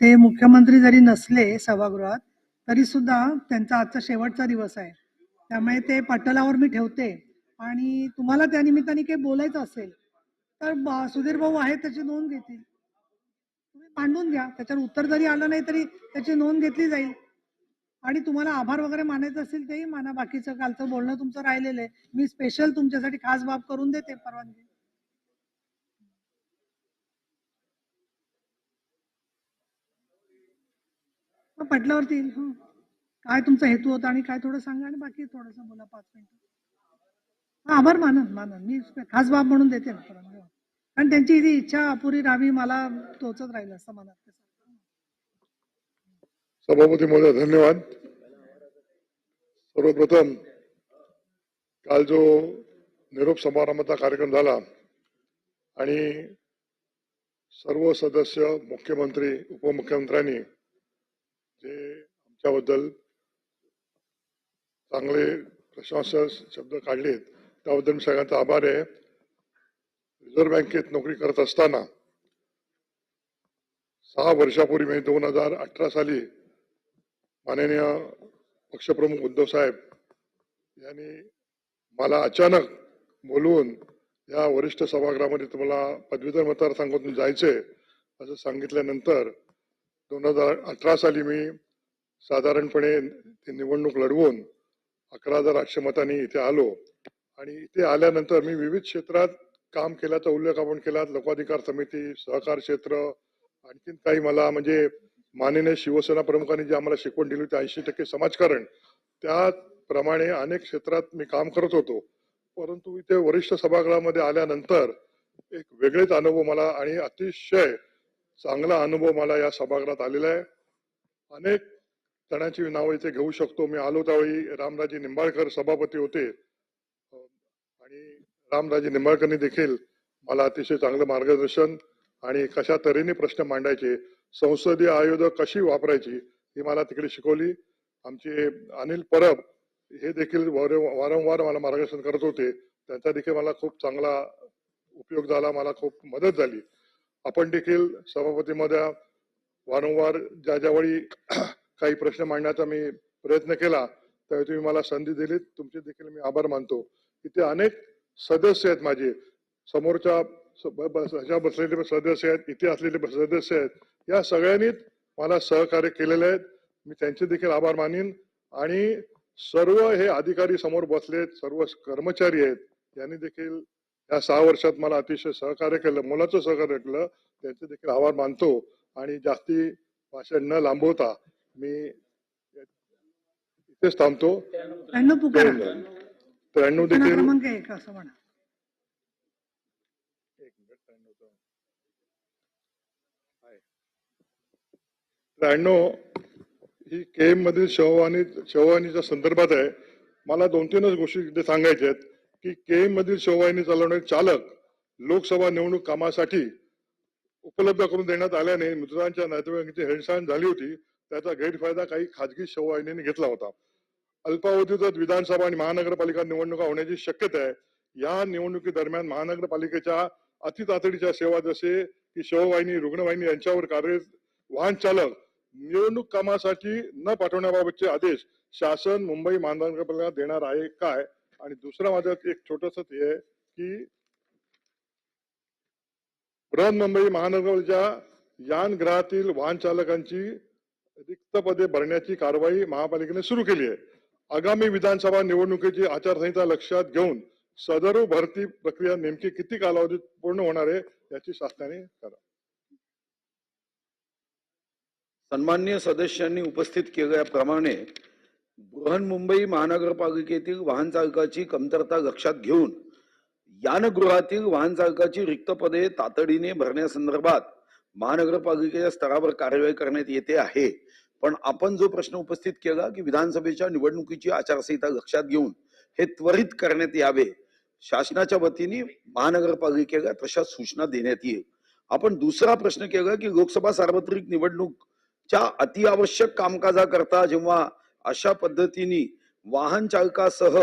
ते मुख्यमंत्री जरी नसले सभागृहात तरी सुद्धा त्यांचा आजचा शेवटचा दिवस आहे. त्यामुळे ते पटलावर मी ठेवते. आणि तुम्हाला त्या निमित्ताने काही बोलायचं असेल तर सुधीर भाऊ आहेत त्याची नोंद घेतील. तुम्ही मांडून घ्या. त्याच्यावर उत्तर जरी आलं नाही तरी त्याची नोंद घेतली जाईल. आणि तुम्हाला आभार वगैरे मानायचं असेल तेही माना. बाकीचं कालचं बोलणं तुमचं राहिलेलं आहे. मी स्पेशल तुमच्यासाठी खास बाब करून देते परवानगी. पटल्यावरती येईल. काय तुमचा हेतू होता आणि काय थोडं सांगा आणि बाकी थोडस बोला पाच मिनिटं. हा, आभार मानन मानन. मी खास बाब म्हणून देते ना कारण त्यांची ती इच्छा अपुरी राहावी मला टोचत राहील असं मनात सभापती महोदय धन्यवाद. सर्वप्रथम काल जो निरोप समारंभाचा कार्यक्रम झाला आणि सर्व सदस्य मुख्यमंत्री उपमुख्यमंत्र्यांनी ते आमच्याबद्दल चांगले प्रशंसा शब्द काढलेत. त्याबद्दल मी सगळ्यांचा आभार आहे. रिझर्व्ह बँकेत नोकरी करत असताना सहा वर्षापूर्वी म्हणजे दोन हजार अठरा साली माननीय पक्षप्रमुख उद्धव साहेब यांनी मला अचानक बोलवून या वरिष्ठ सभागृहामध्ये तुम्हाला पदवीधर मतदारसंघातून जायचंय असं सांगितल्यानंतर दोन हजार अठरा साली मी साधारणपणे ती निवडणूक लढवून अकरा हजार आठशे मतांनी इथे आलो. आणि इथे आल्यानंतर मी विविध क्षेत्रात काम केल्याचा उल्लेख आपण केला लोकाधिकार समिती सहकार क्षेत्र आणखीन काही मला म्हणजे माननीय शिवसेना प्रमुखांनी जे आम्हाला शिकवण दिली होती ऐंशी टक्के समाजकारण त्याप्रमाणे अनेक क्षेत्रात मी काम करत होतो. परंतु इथे वरिष्ठ सभागृहामध्ये आल्यानंतर एक वेगळेच अनुभव मला आणि अतिशय चांगला अनुभव मला या सभागृहात आलेला आहे. अनेक जणांची नावं इथे घेऊ शकतो. मी आलो त्यावेळी रामराजे निंबाळकर सभापती होते. आणि रामराजे निंबाळकरनी देखील मला अतिशय चांगलं मार्गदर्शन आणि कशा तऱ्हेने प्रश्न मांडायचे संसदीय आयोजक कशी वापरायची ही मला तिकडे शिकवली. आमचे अनिल परब हे देखील वारंवार मला मार्गदर्शन करत होते. त्यांचा देखील मला खूप चांगला उपयोग झाला मला खूप मदत झाली. आपण देखील सभापतीमध्ये वारंवार ज्या ज्यावेळी काही प्रश्न मांडण्याचा मी प्रयत्न केला त्यावेळी तुम्ही मला संधी दिलीत. तुमचे देखील मी आभार मानतो. इथे अनेक सदस्य आहेत माझे. समोरच्या स- ब- ह्याच्या बसलेले सदस्य आहेत इथे असलेले सदस्य आहेत. या सगळ्यांनीच मला सहकार्य केलेले आहेत. मी त्यांचे देखील आभार मानीन. आणि सर्व हे अधिकारी समोर बसलेत सर्व कर्मचारी आहेत. यांनी देखील या सहा वर्षात मला अतिशय सहकार्य केलं मुलाचं सहकार्य केलं त्यांचे देखील आभार मानतो. आणि जास्ती भाषण न लांबवता मी इथेच थांबतो. त्र्याण्णव त्र्याण्णव पुकारा देखील. त्र्याण्णव ही केम मधील शववाणी शववाहिनीच्या संदर्भात आहे. मला दोन तीनच गोष्टी सांगायच्या आहेत. की केईम मधील शेववाहिनी चालवणारे चालक लोकसभा निवडणूक कामासाठी उपलब्ध करून देण्यात आल्याने मृतांच्या नातेवाईकांची हेळसाण झाली होती. त्याचा गैरफायदा काही खाजगी शेववाहिनीने घेतला होता. अल्पावधीतच विधानसभा आणि महानगरपालिका निवडणुका होण्याची शक्यता आहे. या निवडणुकी दरम्यान महानगरपालिकेच्या अतितातडीच्या सेवा जसे की शववाहिनी रुग्णवाहिनी यांच्यावर कार्यरत वाहन चालक निवडणूक कामासाठी न पाठवण्याबाबतचे आदेश शासन मुंबई महानगरपालिका देणार आहे काय? आणि दुसरा माझं एक छोटस हे आहे की बृहन्मुंबई महानगरपालिकेच्या यान यानगृहातील वाहन चालकांची रिक्त पदे भरण्याची कारवाई महापालिकेने सुरू केली आहे. आगामी विधानसभा निवडणुकीची आचारसंहिता लक्षात घेऊन सदर भरती प्रक्रिया नेमकी किती कालावधीत पूर्ण होणार आहे याची शासनाने करा. सन्मान्य सदस्यांनी उपस्थित केल्याप्रमाणे बृहन्मुंबई महानगरपालिकेतील वाहन चालकाची कमतरता लक्षात घेऊन यानगृहातील वाहन चालकाची रिक्त पदे तातडीने भरण्यासंदर्भात महानगरपालिकेच्या स्तरावर कार्यवाही करण्यात येते आहे. पण आपण जो प्रश्न उपस्थित केला की विधानसभेच्या निवडणुकीची आचारसंहिता लक्षात घेऊन हे त्वरित करण्यात यावे शासनाच्या वतीने महानगरपालिकेला तशा सूचना देण्यात येईल. आपण दुसरा प्रश्न केला की लोकसभा सार्वत्रिक निवडणूकच्या अतिआवश्यक कामकाजाकरता जेव्हा अशा पद्धतीने वाहन चालकासह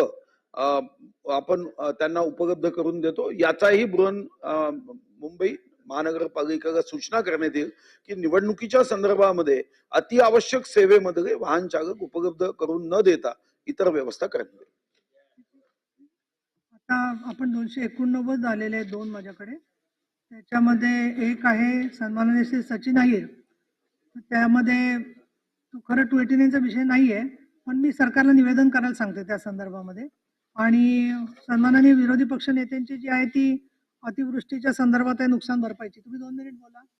आपण त्यांना उपलब्ध करून देतो. याचाही बृहन मुंबई महानगरपालिकेला सूचना करण्यात येईल की निवडणुकीच्या संदर्भामध्ये अति आवश्यक सेवेमध्ये वाहन चालक उपलब्ध करून न देता इतर व्यवस्था करण्यात येईल. आता आपण दोनशे एकोणनव्वद आलेले आहेत दोन माझ्याकडे. त्याच्यामध्ये एक आहे सन्माननीय श्री सचिन अहिर. त्यामध्ये तो खरं टू एटी नाईनचा विषय नाही आहे पण मी सरकारला निवेदन करायला सांगते त्या संदर्भामध्ये. आणि सन्माननीय विरोधी पक्ष नेत्यांची जी आहे ती अतिवृष्टीच्या संदर्भात आहे नुकसान भरपाईची. तुम्ही दोन मिनिट बोला.